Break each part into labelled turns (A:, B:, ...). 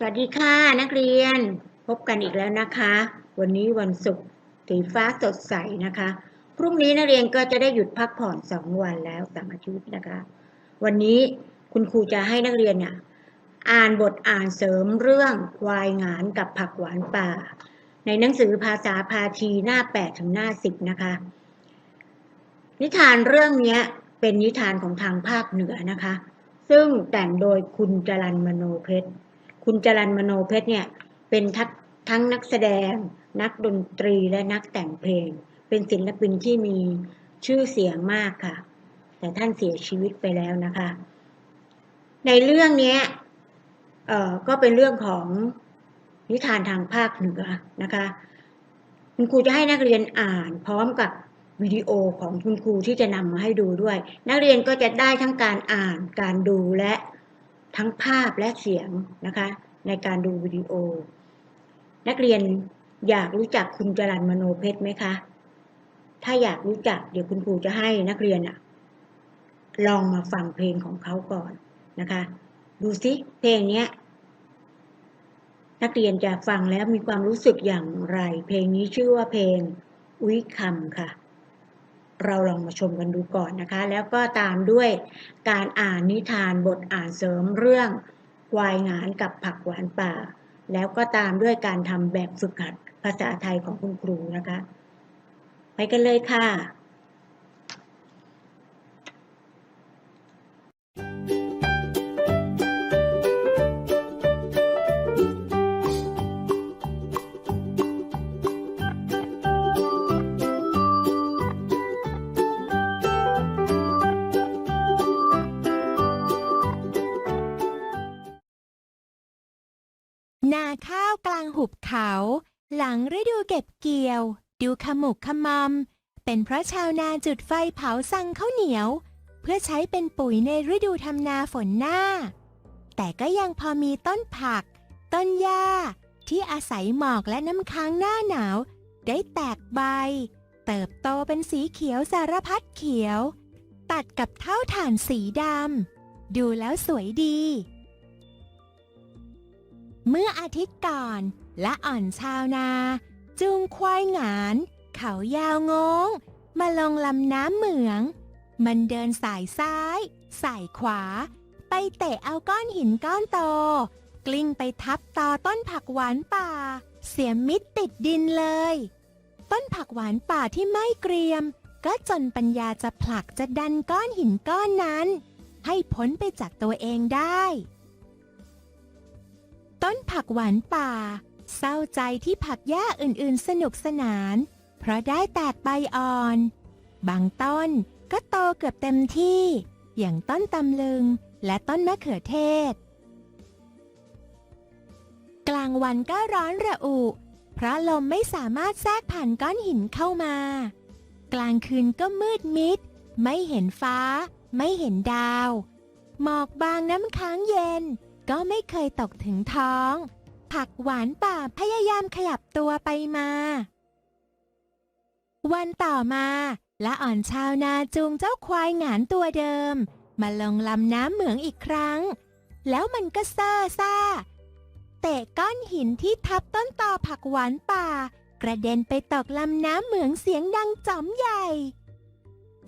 A: สวัสดีค่ะนักเรียนพบกันอีกแล้วนะคะ วันนี้วันศุกร์สีฟ้าสดใสนะคะ พรุ่งนี้นักเรียนก็จะได้หยุดพักผ่อนสองวันแล้วสามอาทิตย์นะคะ วันนี้คุณครูจะให้นักเรียนเนี่ยอ่านบทอ่านเสริมเรื่องควายงานกับผักหวานป่า ในหนังสือภาษาพาทีหน้า 8 ถึงหน้า 10 นะคะ นิทานเรื่องนี้เป็นนิทานของทางภาคเหนือนะคะ ซึ่งแต่งโดยคุณจรันมโนเพชร คุณจรันมโนเพชรเนี่ยเป็นทัทั้งนักแสดง นักดนตรีและนักแต่งเพลง เป็นศิลปินที่มีชื่อเสียงมากค่ะ แต่ท่านเสียชีวิตไปแล้วนะคะ ในเรื่องนี้เอ่อก็เป็นเรื่องของนิทานทางภาคเหนือนะคะคุณครูจะให้นักเรียนอ่านพร้อมกับวิดีโอของคุณครูที่จะนำมาให้ดูด้วย นักเรียนก็จะได้ทั้งการอ่านการดูและ ทั้งภาพและเสียงนะคะในการดูวิดีโอ นักเรียนอยากรู้จักคุณจรันมโนเพชรไหมคะ ถ้าอยากรู้จักเดี๋ยวคุณครูจะให้นักเรียนอะลองมาฟังเพลงของเขาก่อนนะคะ ดูซิเพลงเนี้ยนักเรียนจะฟังแล้วมีความรู้สึกอย่างไร เพลงนี้ชื่อว่าเพลงอุ้ยคำค่ะ เราลองมาชมกันดูก่อนนะคะ แล้วก็ตามด้วยการอ่านนิทานบทอ่านเสริมเรื่องควายงานกับผักหวานป่า แล้วก็ตามด้วยการทำแบบฝึกหัดภาษาไทยของคุณครูนะคะ ไปกันเลยค่ะ
B: นาข้าวกลางหุบเขา หลังฤดูเก็บเกี่ยว ดูขมุกขมอมเป็นเพราะชาวนาจุดไฟเผาสั่งข้าวเหนียว เพื่อใช้เป็นปุ๋ยในฤดูทำนาฝนหน้า แต่ก็ยังพอมีต้นผัก ต้นหญ้า ที่อาศัยหมอกและน้ำค้างหน้าหนาว ได้แตกใบ เติบโตเป็นสีเขียวสารพัดเขียว ตัดกับเท่าฐานสีดำดูแล้วสวยดี เมื่ออาทิตย์ก่อนและอ่อนชาวนาจูงควายหงาน เขายาวงง มาลงลำน้ำเหมือง มันเดินสายซ้าย สายขวา ไปเตะเอาก้อนหินก้อนโต กลิ้งไปทับตอต้นผักหวานป่า เสียมิดติดดินเลย ต้นผักหวานป่าที่ไม่เกรียม ก็จนปัญญาจะผลักจะดันก้อนหินก้อนนั้น ให้พ้นไปจากตัวเองได้ ต้นผักหวานป่า เศร้าใจที่ผักหญ้าอื่นๆ สนุกสนาน เพราะได้แตกใบอ่อน บางต้นก็โตเกือบเต็มที่ อย่างต้นตำลึงและต้นมะเขือเทศ กลางวันก็ร้อนระอุ เพราะลมไม่สามารถแทรกผ่านก้อนหินเข้ามา กลางคืนก็มืดมิด ไม่เห็นฟ้า ไม่เห็นดาว หมอกบางน้ำค้างเย็น ก็ไม่เคยตกถึงท้อง ผักหวานป่าพยายามขยับตัวไปมา วันต่อมาละอ่อนชาวนาจูงเจ้าควายหงานตัวเดิม มาลงลำน้ำเหมืองอีกครั้ง แล้วมันก็เซ่าซ่า เตะก้อนหินที่ทับต้นตอผักหวานป่า กระเด็นไปตกลำน้ำเหมืองเสียงดังจ๋อมใหญ่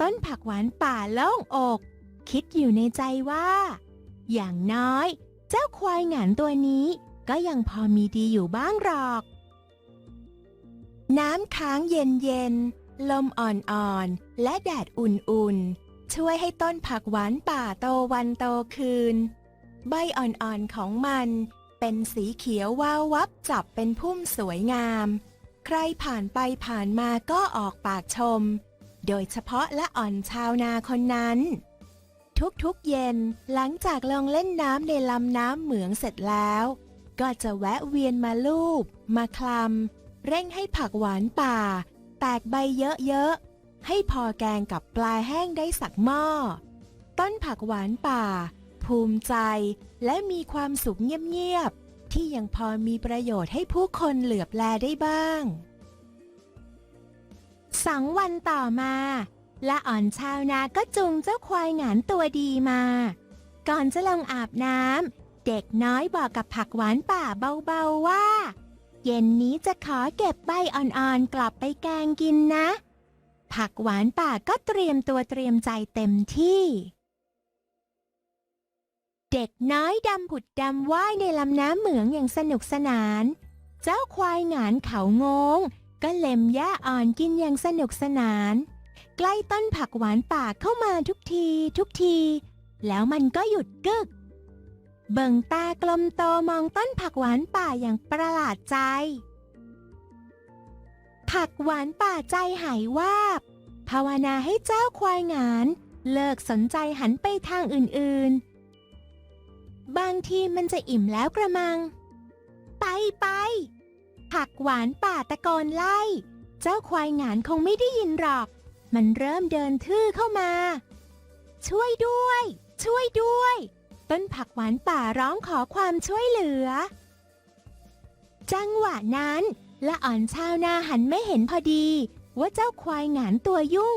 B: ต้นผักหวานป่าโล่งอก คิดอยู่ในใจว่า อย่างน้อย เจ้าควายหงานตัวนี้ก็ยังพอมีดีอยู่บ้างหรอก น้ำค้างเย็นๆ ลมอ่อนๆ และแดดอุ่นๆ ช่วยให้ต้นผักหวานป่าโตวันโตคืน ใบอ่อนๆของมันเป็นสีเขียววาววับจับเป็นพุ่มสวยงาม ใครผ่านไปผ่านมาก็ออกปากชม โดยเฉพาะละอ่อนชาวนาคนนั้น ทุกๆเย็น หลังจากลองเล่นน้ำในลำน้ำเหมืองเสร็จแล้ว ก็จะแวะเวียนมาลูบ มาคลำเร่งให้ผักหวานป่า แตกใบเยอะๆ ให้พอแกงกับปลาแห้งได้สักหม้อ ต้นผักหวานป่า ภูมิใจและมีความสุขเงียบๆ ที่ยังพอมีประโยชน์ให้ผู้คนเหลือบแลได้บ้างสองวันต่อมา ละอ่อนชาวนาก็จูงเจ้าควายหงานตัวดีมา ก่อนจะลงอาบน้ำเด็กน้อยบอกกับผักหวานป่าเบาๆว่า เย็นนี้จะขอเก็บใบอ่อนๆกลับไปแกงกินนะ ผักหวานป่าก็เตรียมตัวเตรียมใจเต็มที่ เด็กน้อยดำผุดดำว่ายในลำน้ำเหมืองอย่างสนุกสนาน เจ้าควายหงานเขางง ก็เล็มหญ้าอ่อนกินอย่างสนุกสนาน ใกล้ต้นผักหวานป่าเข้ามาทุกที ทุกที แล้วมันก็หยุดกึก เบิ่งตากลมโตมองต้นผักหวานป่าอย่างประหลาดใจ ผักหวานป่าใจหายวาบ ภาวนาให้เจ้าควายหงาน เลิกสนใจหันไปทางอื่นๆ บางทีมันจะอิ่มแล้วกระมัง ไปไปผักหวานป่าตะโกนไล่ เจ้าควายหงานคงไม่ได้ยินหรอก มันเริ่มเดินทื่อเข้ามา ช่วยด้วย ช่วยด้วย ต้นผักหวานป่าร้องขอความช่วยเหลือ จังหวะนั้นละอ่อนชาวนาหันไม่เห็นพอดี ว่าเจ้าควายหงานตัวยุ่ง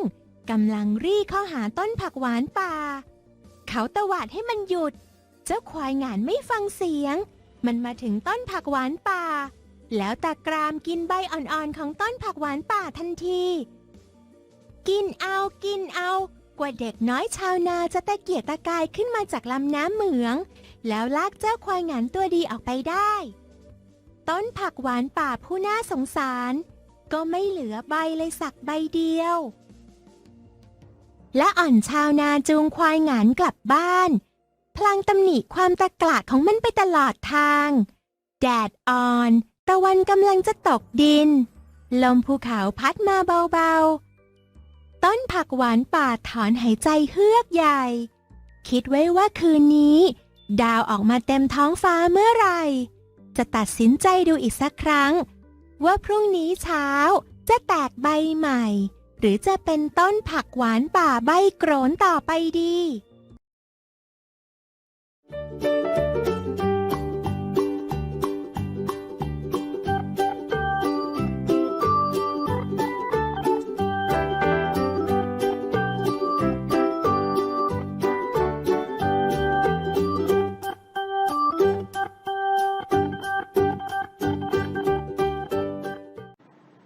B: กำลังรีเข้าหาต้นผักหวานป่า เขาตวาดให้มันหยุด เจ้าควายหงานไม่ฟังเสียง มันมาถึงต้นผักหวานป่า แล้วตะกรามกินใบอ่อนๆของต้นผักหวานป่าทันที กินเอากินเอา กว่าเด็กน้อยชาวนาจะตะเกียกตะกายขึ้นมาจากลำน้ำเหมือง แล้วลากเจ้าควายหงานตัวดีออกไปได้ ต้นผักหวานป่าผู้น่าสงสาร ก็ไม่เหลือใบเลยสักใบเดียว และอ่อนชาวนาจูงควายหงานกลับบ้าน พลางตำหนิความตะกละของมันไปตลอดทาง แดดอ่อน ตะวันกำลังจะตกดิน ลมภูเขาพัดมาเบาๆ ต้นผักหวานป่าถอนหายใจเฮือกใหญ่ คิดไว้ว่าคืนนี้ ดาวออกมาเต็มท้องฟ้าเมื่อไหร่ จะตัดสินใจดูอีกสักครั้ง ว่าพรุ่งนี้เช้าจะแตกใบใหม่ หรือจะเป็นต้นผักหวานป่าใบโกรนต่อไปดี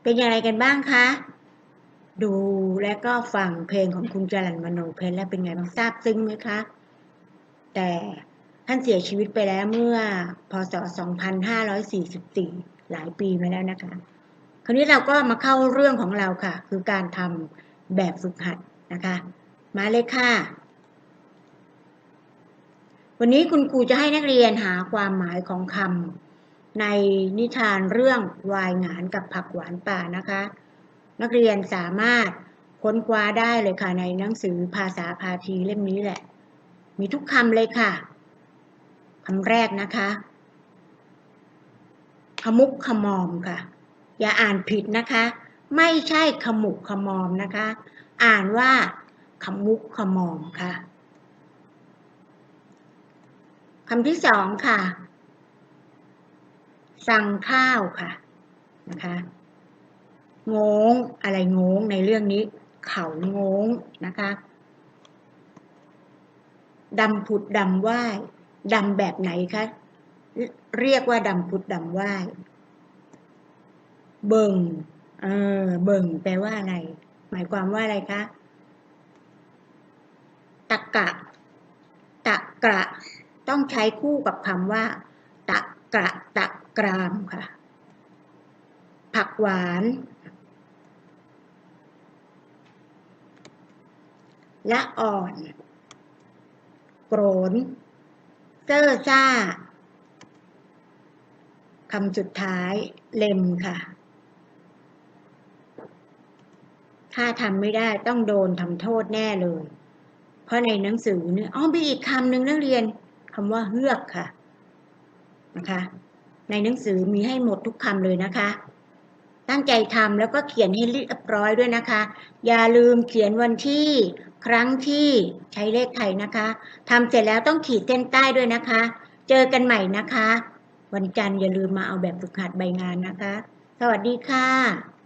A: เป็นอย่างไรกันบ้างคะ ดูและก็ฟังเพลงของคุณจรันมโนเพชรแล้วเป็นไงบ้างทราบซึ้งไหมคะ แต่ท่านเสียชีวิตไปแล้วเมื่อพศ 2544 หลายปีมาแล้วนะคะ คราวนี้เราก็มาเข้าเรื่องของเราค่ะ คือการทำแบบฝึกหัดนะคะ มาเลยค่ะ วันนี้คุณครูจะให้นักเรียนหาความหมายของคำ ในนิทานเรื่องวายหงานกับผักหวานป่านะคะ นักเรียนสามารถค้นคว้าได้เลยค่ะในหนังสือภาษาพาทีเล่มนี้แหละ มีทุกคำเลยค่ะคำแรกนะคะขมุกขมอมค่ะ อย่าอ่านผิดนะคะ ไม่ใช่ขมุกขมอมนะคะ อ่านว่าขมุกขมอมค่ะคำที่สองค่ะ สั่งข้าวค่ะนะคะงงอะไรงงในเรื่องนี้ เขางงนะคะดำผุดดำว่ายดำแบบไหนคะเรียกว่าดำผุดดำว่ายเบิ่งเออเบิ่งแปลว่าอะไร หมายความว่าอะไรคะตะกะ ตะกระ ต้องใช้คู่กับคำว่า ตะ กระตะกรามค่ะ ผักหวาน ละอ่อน โกรน เซอร์ซ่าคำสุดท้ายเล็มค่ะ ถ้าทำไม่ได้ต้องโดนทำโทษแน่เลย เพราะในหนังสือเนี่ยอ๋อมีอีกคำหนึ่งนักเรียนคำว่าเฮือกค่ะ นะคะ ในหนังสือมีให้หมดทุกคำเลยนะคะ ตั้งใจทำแล้วก็เขียนให้เรียบร้อยด้วยนะคะ อย่าลืมเขียนวันที่ครั้งที่ใช้เลขไทยนะคะทำเสร็จแล้วต้องขีดเส้นใต้ด้วยนะคะ เจอกันใหม่นะคะ วันจันทร์อย่าลืมมาเอาแบบฝึกหัดใบงานนะคะ สวัสดีค่ะ